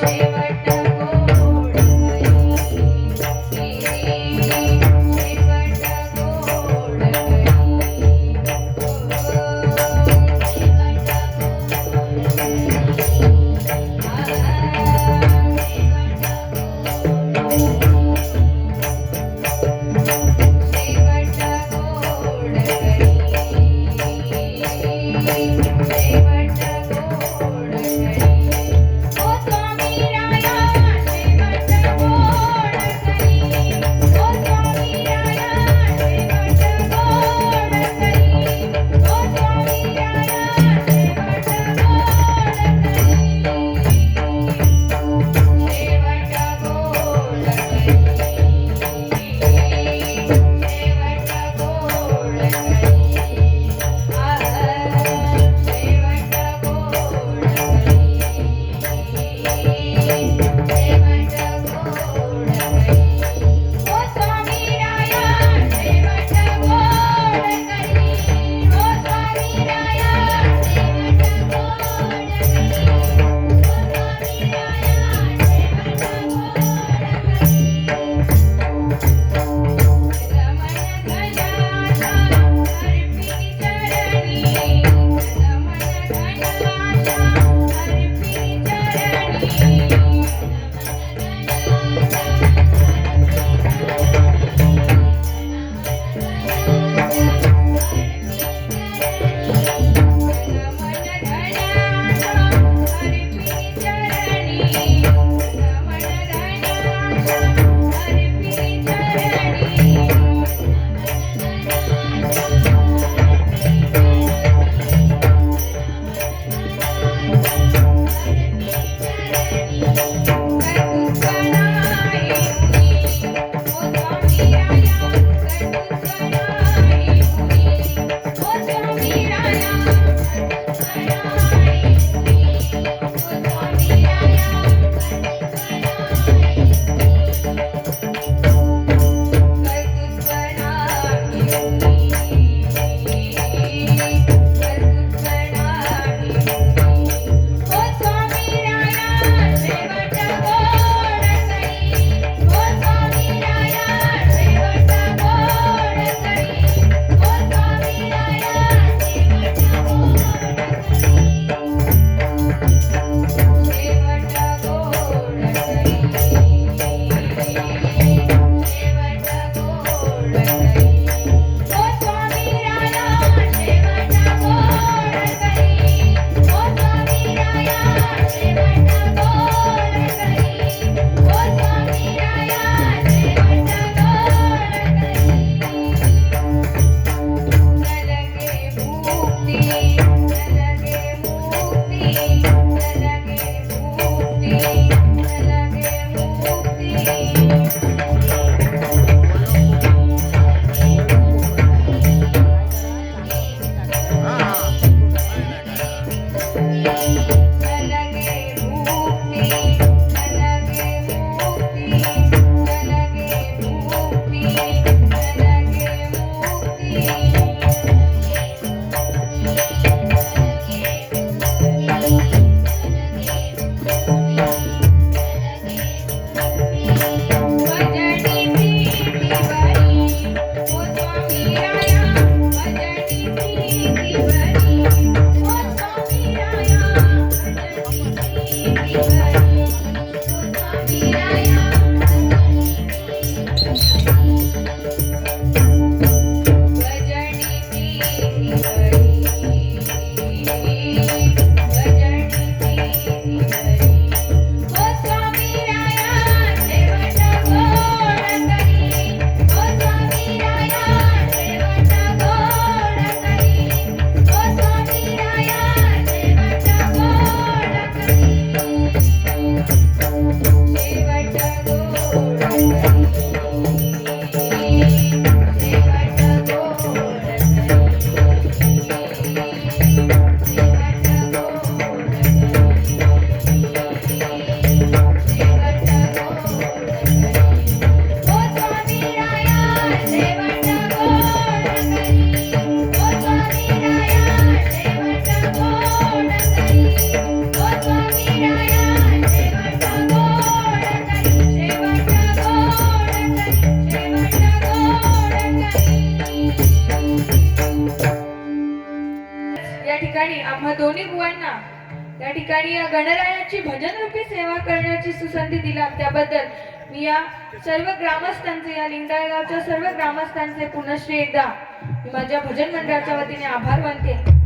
தேவட்டோ आम्हा दोन्ही बुवांना या ठिकाणी या गणरायाची भजन रूपी सेवा करण्याची सुसंधी दिला त्याबद्दल मी या सर्व ग्रामस्थांचे या लिंगायगावच्या सर्व ग्रामस्थांचे पुनश्री एकदा मी माझ्या भजन मंडळाच्या वतीने आभार मानते.